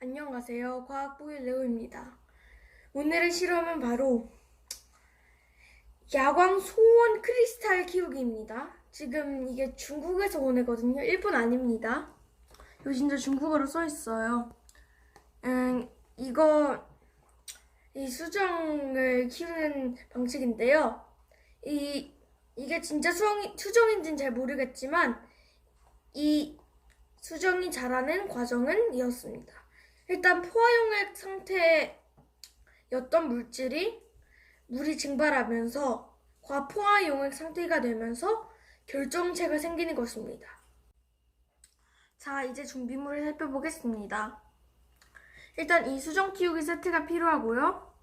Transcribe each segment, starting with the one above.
안녕하세요. 과학부의 레오입니다. 오늘의 실험은 바로 야광 소원 크리스탈 키우기입니다. 지금 이게 중국에서 온 애거든요. 일본 아닙니다. 여기 진짜 중국어로 써 있어요. 음, 이거 이 수정을 키우는 방식인데요. 이 이게 진짜 수정, 수정인지는 잘 모르겠지만 이 수정이 자라는 과정은 이었습니다. 일단 포화용액 상태였던 물질이 물이 증발하면서 과포화용액 상태가 되면서 결정체가 생기는 것입니다. 자, 이제 준비물을 살펴보겠습니다. 일단 이 수정 키우기 세트가 필요하고요.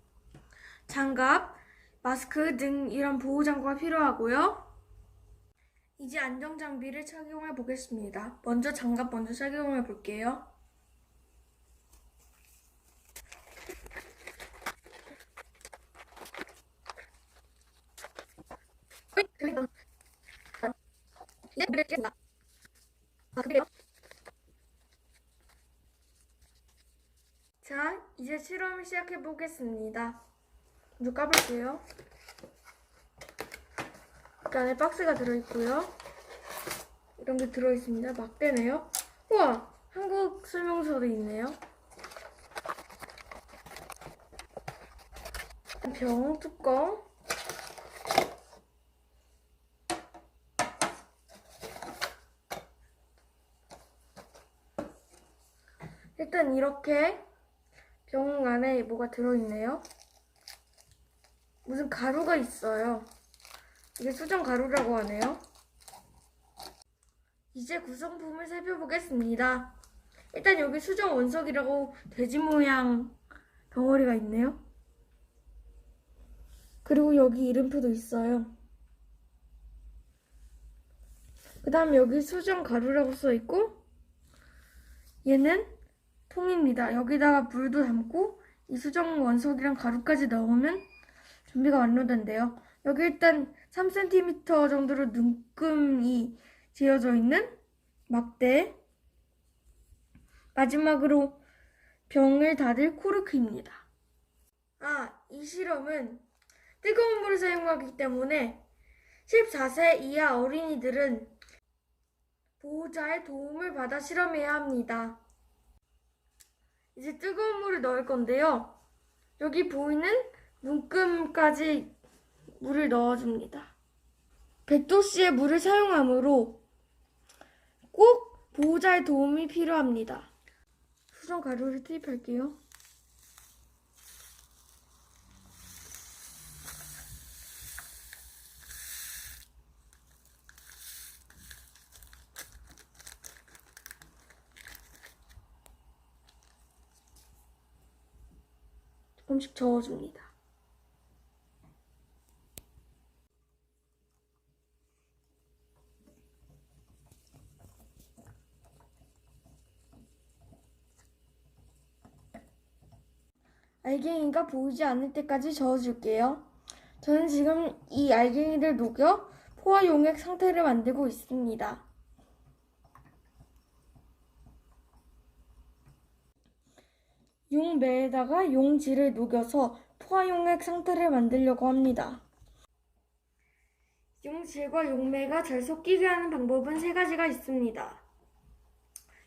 장갑, 마스크 등 이런 보호 장구가 필요하고요. 이제 안정 장비를 착용해 보겠습니다. 먼저 장갑 먼저 착용해 볼게요. 네, 그랬겠다. 아, 그래요? 자, 이제 실험을 시작해 보겠습니다. 먼저 까볼게요. 그 안에 박스가 들어있고요. 이런 게 들어있습니다. 막대네요. 우와! 한국 설명서도 있네요. 병 뚜껑. 일단 이렇게 병 안에 뭐가 들어있네요. 무슨 가루가 있어요. 이게 수정 가루라고 하네요. 이제 구성품을 살펴보겠습니다. 일단 여기 수정 원석이라고 돼지 모양 덩어리가 있네요. 그리고 여기 이름표도 있어요. 그 다음에 여기 수정 가루라고 써 있고 얘는 통입니다. 여기다가 물도 담고 이 수정 원석이랑 가루까지 넣으면 준비가 완료된대요. 여기 일단 3cm 정도로 눈금이 지어져 있는 막대 마지막으로 병을 닫을 코르크입니다. 아, 이 실험은 뜨거운 물을 사용하기 때문에 14세 이하 어린이들은 보호자의 도움을 받아 실험해야 합니다. 이제 뜨거운 물을 넣을 건데요. 여기 보이는 눈금까지 물을 넣어줍니다. 100도씨의 물을 사용하므로 꼭 보호자의 도움이 필요합니다. 수정 가루를 투입할게요. 조금씩 저어줍니다. 알갱이가 보이지 않을 때까지 저어줄게요. 저는 지금 이 알갱이를 녹여 포화 용액 상태를 만들고 있습니다. 용매에다가 용지를 녹여서 포화 용액 상태를 만들려고 합니다. 용질과 용매가 잘 섞이게 하는 방법은 세 가지가 있습니다.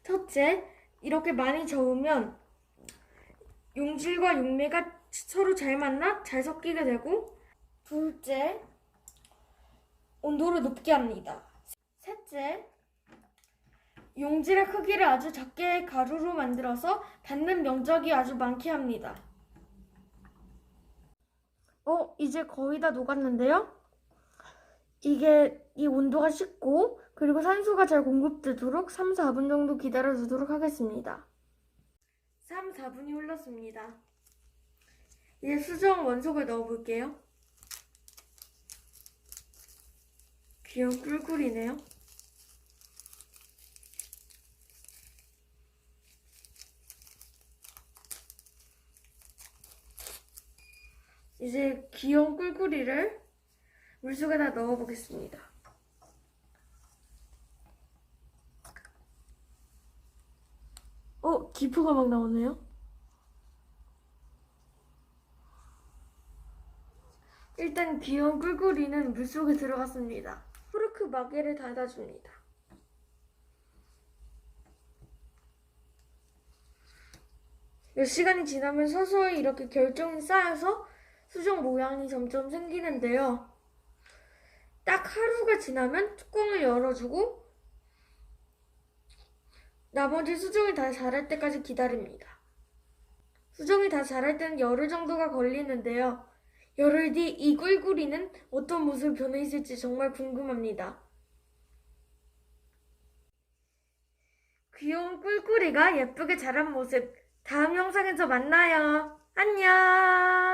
첫째, 이렇게 많이 저으면 용질과 용매가 서로 잘 만나 잘 섞이게 되고 둘째 온도를 높게 합니다. 셋째 용질의 크기를 아주 작게 가루로 만들어서 닿는 면적이 아주 많게 합니다. 어, 이제 거의 다 녹았는데요? 이게 이 온도가 식고 그리고 산소가 잘 공급되도록 3, 4분 정도 기다려 주도록 하겠습니다. 3, 4분이 흘렀습니다. 이제 수정 원석을 넣어 볼게요. 귀여운 꿀꿀이네요. 이제 귀여운 꿀꿀이를 물속에다 넣어보겠습니다. 어, 음표가 막 나오네요. 일단 귀여운 꿀꿀이는 물속에 들어갔습니다. 후르크 마개를 닫아줍니다. 몇 시간이 지나면 서서히 이렇게 결정이 쌓여서 수정 모양이 점점 생기는데요. 딱 하루가 지나면 뚜껑을 열어주고 나머지 수정이 다 자랄 때까지 기다립니다. 수정이 다 자랄 때는 열흘 정도가 걸리는데요. 열흘 뒤 이 꿀꿀이는 어떤 모습을 변해 있을지 정말 궁금합니다. 귀여운 꿀꿀이가 예쁘게 자란 모습 다음 영상에서 만나요. 안녕!